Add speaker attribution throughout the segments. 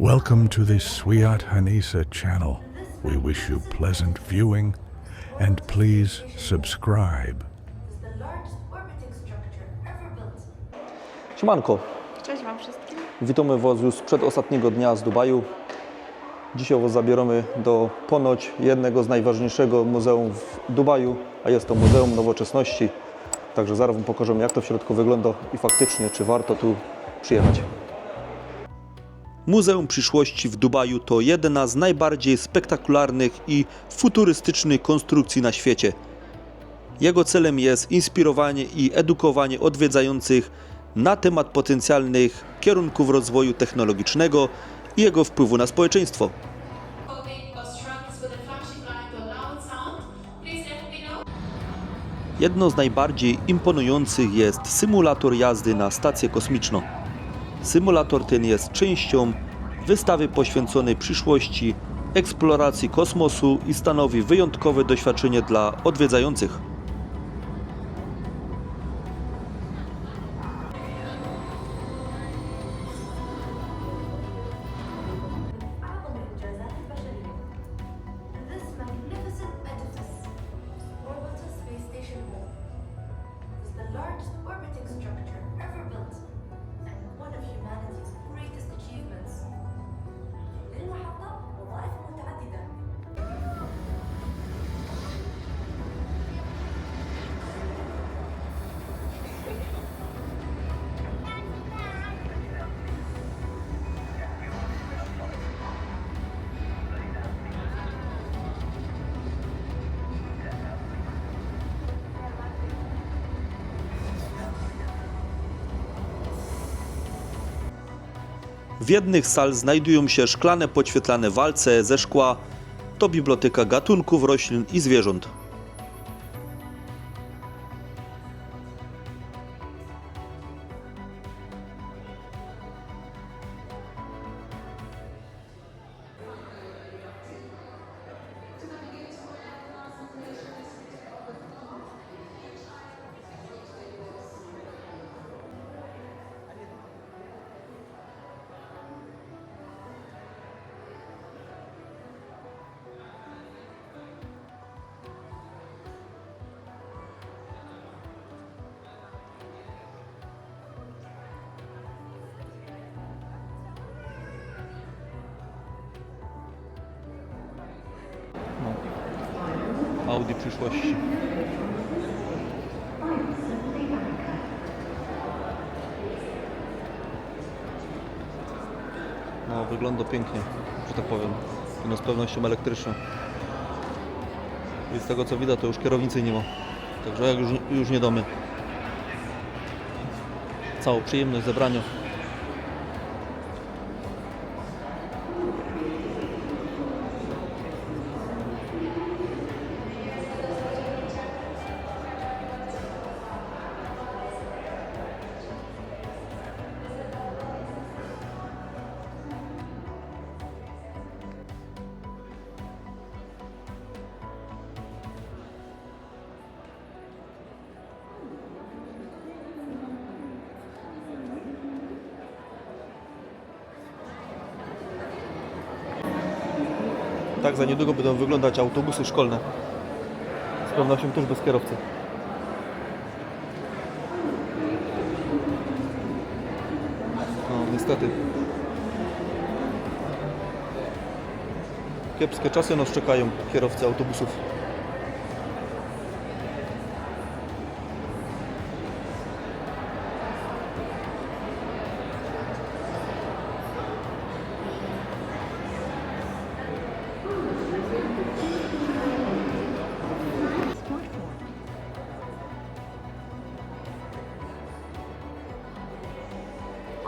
Speaker 1: Welcome to the Swiat Hanisa channel. We wish you pleasant viewing and please subscribe.
Speaker 2: is the largest orbiting structure ever built.
Speaker 3: Siemanko,
Speaker 4: Cześć Wam wszystkim.
Speaker 3: witamy Was już sprzed ostatniego dnia z Dubaju. Dzisiaj Was zabieramy do ponoć jednego z najważniejszego muzeum w Dubaju, a jest to Muzeum Nowoczesności. Także zaraz Wam pokażemy jak to w środku wygląda i faktycznie czy warto tu przyjechać. Muzeum Przyszłości w Dubaju to jedna z najbardziej spektakularnych i futurystycznych konstrukcji na świecie. Jego celem jest inspirowanie i edukowanie odwiedzających na temat potencjalnych kierunków rozwoju technologicznego i jego wpływu na społeczeństwo. Jedno z najbardziej imponujących jest symulator jazdy na stację kosmiczną. Symulator ten jest częścią wystawy poświęconej przyszłości, eksploracji kosmosu i stanowi wyjątkowe doświadczenie dla odwiedzających. W jednych sal znajdują się szklane podświetlane walce ze szkła. To biblioteka gatunków roślin i zwierząt. Audi przyszłości. No, wygląda pięknie, że tak powiem. No z pewnością elektryczna. I z tego co widać, to już kierownicy nie ma. Także jak już, już nie domy. Całą przyjemność zebrania. Tak za niedługo będą wyglądać autobusy szkolne. Z pewnością też bez kierowcy. No, niestety. Kiepskie czasy nas czekają kierowcy autobusów.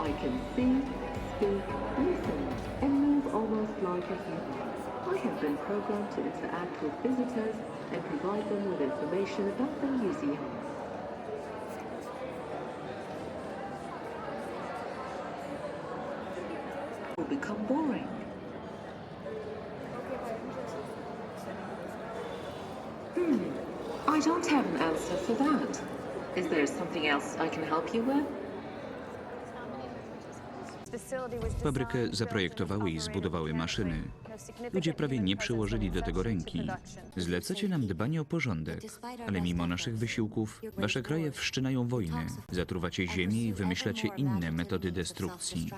Speaker 5: I can see, speak, listen, and move almost like a human. I have been programmed to interact with visitors and provide them with information about the museum. Will become boring. Hmm, I don't have an answer for that. Is there something else I can help you with?
Speaker 4: Fabrykę zaprojektowały i zbudowały maszyny. Ludzie prawie nie przyłożyli do tego ręki. Zlecacie nam dbanie o porządek, ale mimo naszych wysiłków, wasze kraje wszczynają wojnę, zatruwacie ziemię i wymyślacie inne metody destrukcji.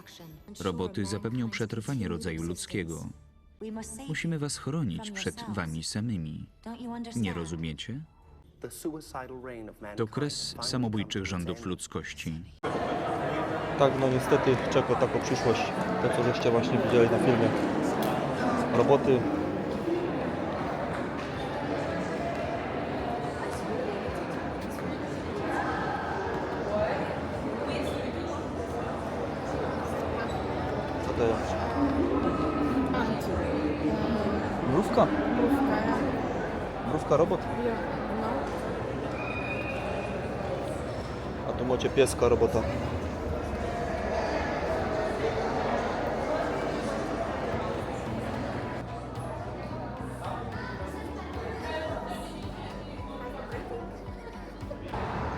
Speaker 4: Roboty zapewnią przetrwanie rodzaju ludzkiego. Musimy was chronić przed wami samymi. Nie rozumiecie? To kres samobójczych rządów ludzkości.
Speaker 6: Tak, no niestety czeka taką przyszłość, to co żeście właśnie widzieli na filmie. Roboty. Co to jest? Mrówka? Mrówka robot? A tu macie pieska robota.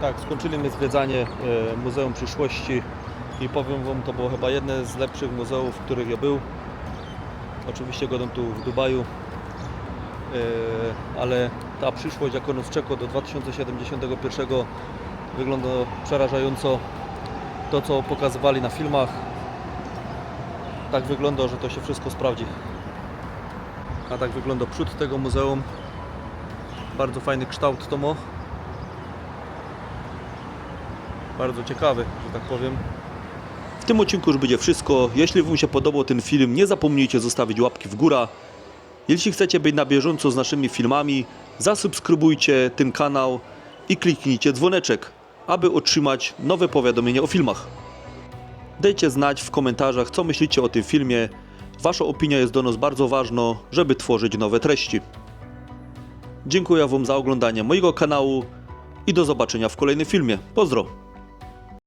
Speaker 6: Tak, skończyliśmy zwiedzanie e, Muzeum Przyszłości i powiem Wam, to było chyba jedne z lepszych muzeów, w których ja był. Oczywiście godem tu w Dubaju, e, ale ta przyszłość, jak nas czeka do 2071 wygląda przerażająco. To, co pokazywali na filmach, tak wygląda, że to się wszystko sprawdzi. A tak wygląda przód tego muzeum. Bardzo fajny kształt to ma. Bardzo ciekawy, że tak powiem.
Speaker 3: W tym odcinku już będzie wszystko. Jeśli Wam się podobał ten film, nie zapomnijcie zostawić łapki w górę. Jeśli chcecie być na bieżąco z naszymi filmami, zasubskrybujcie ten kanał i kliknijcie dzwoneczek, aby otrzymać nowe powiadomienia o filmach. Dajcie znać w komentarzach, co myślicie o tym filmie. Wasza opinia jest do nas bardzo ważna, żeby tworzyć nowe treści. Dziękuję Wam za oglądanie mojego kanału i do zobaczenia w kolejnym filmie. Pozdro!